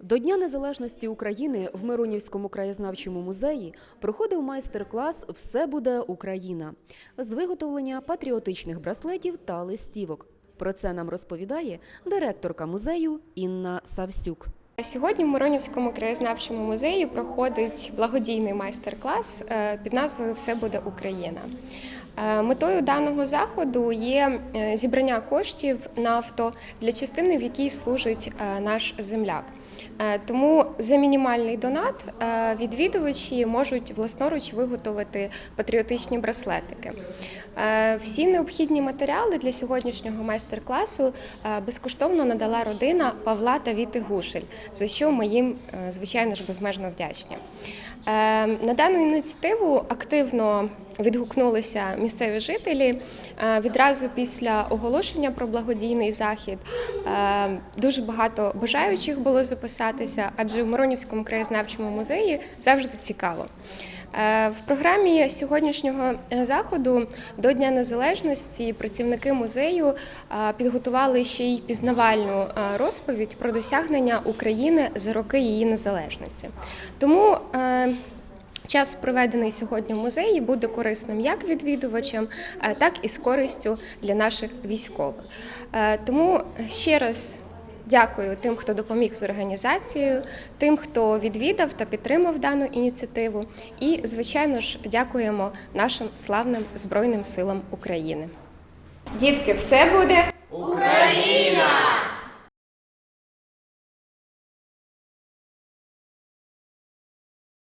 До Дня Незалежності України в Миронівському краєзнавчому музеї проходив майстер-клас Все буде Україна з виготовлення патріотичних браслетів та листівок. Про це нам розповідає директорка музею Інна Савсюк. Сьогодні в Миронівському краєзнавчому музеї проходить благодійний майстер-клас е, під назвою Все буде Україна. Е, Метою даного заходу є е, зібрання коштів на авто для частини, в якій служить е, наш земляк. Тому за мінімальний донат відвідувачі можуть власноруч виготовити патріотичні браслетики. Всі необхідні матеріали для сьогоднішнього майстер-класу безкоштовно надала родина Павла та Віти Гушель, за що ми їм, звичайно ж, безмежно вдячні. На дану ініціативу активно відгукнулися місцеві жителі Е, відразу після оголошення про благодійний захід. е, Дуже багато бажаючих було записатися, адже в Миронівському краєзнавчому музеї завжди цікаво. Е, В програмі сьогоднішнього заходу до Дня Незалежності працівники музею підготували ще й пізнавальну розповідь про досягнення України за роки її незалежності. Тому Час, проведений сьогодні в музеї, буде корисним як відвідувачам, е, так і з користю для наших військових. Е, Тому ще раз дякую тим, хто допоміг з організацією, тим, хто відвідав та підтримав дану ініціативу. І, звичайно ж, дякуємо нашим славним Збройним силам України. Дітки, все буде Україна!